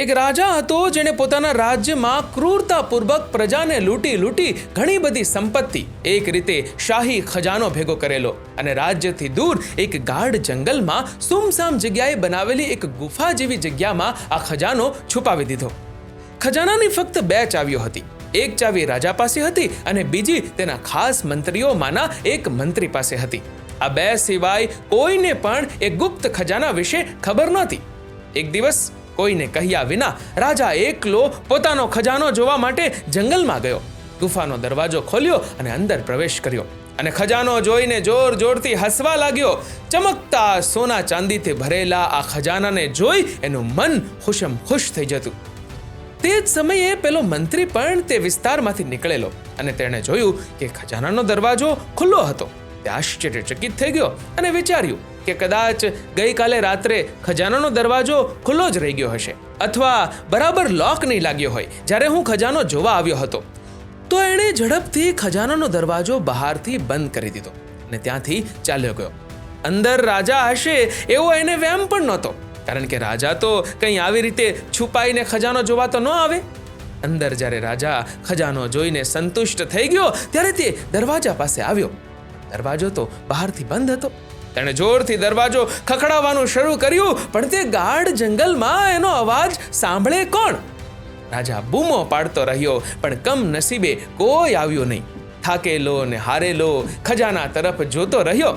એક રાજા હતો જેણે પોતાના રાજ્યમાં ક્રૂરતાપૂર્વક પ્રજાને લૂંટી લૂંટી ઘણી બધી સંપત્તિ એક રીતે શાહી ખજાનો ભેગો કરેલો અને રાજ્યથી દૂર એક ગાઢ જંગલમાં સુમસામ જગ્યાએ બનાવેલી એક ગુફા જેવી જગ્યામાં આ ખજાનો છુપાવી દીધો. ખજાનાની ફક્ત બે ચાવીઓ હતી. એક ચાવી રાજા પાસે હતી અને બીજી તેના ખાસ મંત્રીઓમાંના એક મંત્રી પાસે હતી. આ બે સિવાય કોઈને પણ એ ગુપ્ત ખજાના વિશે ખબર નહોતી. એક દિવસ કોઈને કહ્યા વિના રાજા એકલો પોતાનો ખજાનો જોવા માટે જંગલમાં ગયો. ગુફાનો દરવાજો ખોલ્યો અને અંદર પ્રવેશ કર્યો. અને ખજાનો જોઈને જોર જોરથી હસવા લાગ્યો. ચમકતા સોના ચાંદીથી ભરેલા આ ખજાનાને જોઈ એનું મન ખુશમ ખુશ થઈ જતું. તે જ સમયે પેલો મંત્રી પણ તે વિસ્તારમાંથી નીકળેલો અને તેણે જોયું કે ખજાનાનો દરવાજો ખુલ્લો હતો. તે આશ્ચર્યચકિત થઈ ગયો અને વિચાર્યું કે કદાચ ગઈકાલે રાત્રે ખજાનાનો દરવાજો ખુલ્લો જ રહી ગયો હશે અથવા બરાબર લોક નહીં લાગ્યો હોય, જ્યારે હું ખજાનો જોવા આવ્યો હતો, તો એણે ઝડપથી ખજાનાનો દરવાજો બહારથી બંધ કરી દીધો અને ત્યાંથી ચાલ્યો ગયો. અંદર રાજા હશે એવો એને વેમ પણ નહોતો, કારણ કે રાજા તો કંઈ આવી રીતે છુપાઈને ખજાનો જોવા તો ન આવે. અંદર જ્યારે રાજા ખજાનો જોઈને સંતુષ્ટ થઈ ગયો, ત્યારે તે દરવાજા પાસે આવ્યો. દરવાજો તો બહારથી બંધ હતો. તેણે જોરથી દરવાજો ખખડાવવાનું શરૂ કર્યું, પણ તે ગાઢ જંગલમાં એનો અવાજ સાંભળે કોણ? રાજા બૂમો પાડતો રહ્યો, પણ કમ નસીબે કોઈ આવ્યો નહીં. થાકેલો ને હારેલો ખજાના તરફ જોતો રહ્યો.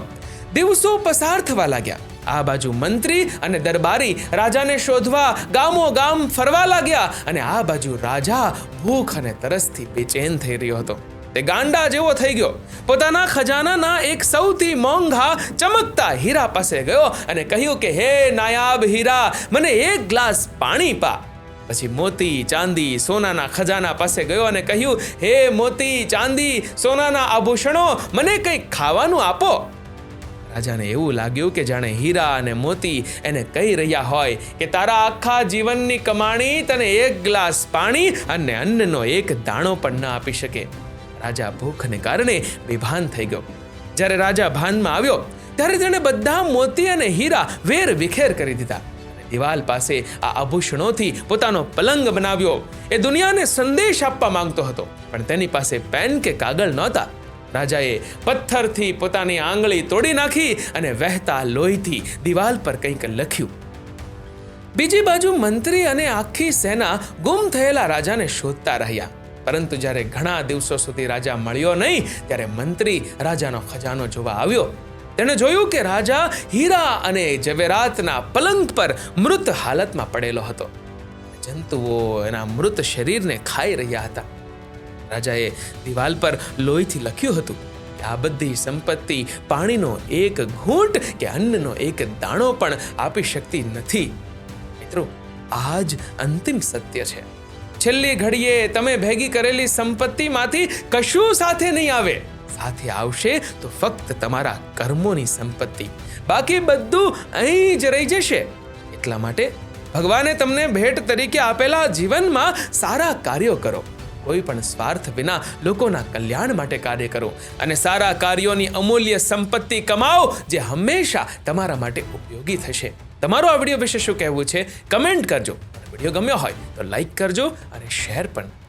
દિવસો પસાર થવા લાગ્યા. આ બાજુ મંત્રી અને દરબારી રાજાને શોધવા ગામો ગામ ફરવા લાગ્યા અને આ બાજુ રાજા ભૂખ અને તરસથી બેચેન થઈ રહ્યો હતો. તે ગાંડા જેવો થઈ ગયો. પોતાના ખજાનાના એક સૌથી મોંઘા, ચમકતા હીરા પાસે ગયો અને કહ્યું કે, હે નાયાબ હીરા, મને એક ગ્લાસ પાણી પા. પછી મોતી ચાંદી સોનાના ખજાના પાસે ગયો અને કહ્યું, હે મોતી ચાંદી સોનાના આભૂષણો, મને કંઈક ખાવાનું આપો. રાજાને એવું લાગ્યું કે જાણે હીરા અને મોતી એને કહી રહ્યા હોય કે, તારા આખા જીવનની કમાણી તને એક ગ્લાસ પાણી અને અન્નનો એક દાણો પણ ન આપી શકે. રાજા ભૂખને કારણે બેભાન થઈ ગયો. જ્યારે રાજા ભાનમાં આવ્યો, ત્યારે તેણે બધા મોતી અને હીરા વેર વિખેર કરી દીધા. દિવાલ પાસે આ આભૂષણોથી પોતાનો પલંગ બનાવ્યો. એ દુનિયાને સંદેશ આપવા માંગતો હતો, પણ તેની પાસે પેન કે કાગળ નહોતા. રાજાએ પથ્થરથી પોતાની આંગળી તોડી નાખી અને વહેતા લોહીથી દિવાલ પર કંઈક લખ્યું. બીજી બાજુ મંત્રી અને આખી સેના ગુમ થયેલા રાજાને શોધતા રહ્યા. પરંતુ જ્યારે ઘણા દિવસો સુધી રાજા મળ્યો નહીં, ત્યારે મંત્રી રાજાનો ખજાનો જોવા આવ્યો. તેણે જોયું કે રાજા હીરા અને જવેરાતના પલંગ પર મૃત હાલતમાં પડેલો હતો. જંતુઓ એના મૃત શરીરને ખાઈ રહ્યા હતા. રાજાએ દિવાલ પર લોહીથી લખ્યું હતું કે આ બધી સંપત્તિ પાણીનો એક ઘૂંટ કે અન્નનો એક દાણો પણ આપી શકતી નથી. મિત્રો, આ જ અંતિમ સત્ય છે. છેલ્લી ઘડીએ તમે ભેગી કરેલી સંપત્તિમાંથી કશું સાથે નહીં આવે. સાથે આવશે તો ફક્ત તમારા કર્મોની સંપત્તિ. બાકી બધું અહીં જ રહી જશે. એટલા માટે ભગવાને તમને ભેટ તરીકે આપેલા જીવનમાં સારા કાર્યો કરો. કોઈ પણ સ્વાર્થ વિના લોકોના કલ્યાણ માટે કાર્ય કરો અને સારા કાર્યોની અમૂલ્ય સંપત્તિ કમાઓ જે હંમેશા તમારા માટે ઉપયોગી થશે. તમારો આ વીડિયો વિશે શું કહેવું છે? કમેન્ટ કરજો. વીડિયો ગમ્યો હોય તો લાઈક કરજો અને શેર પણ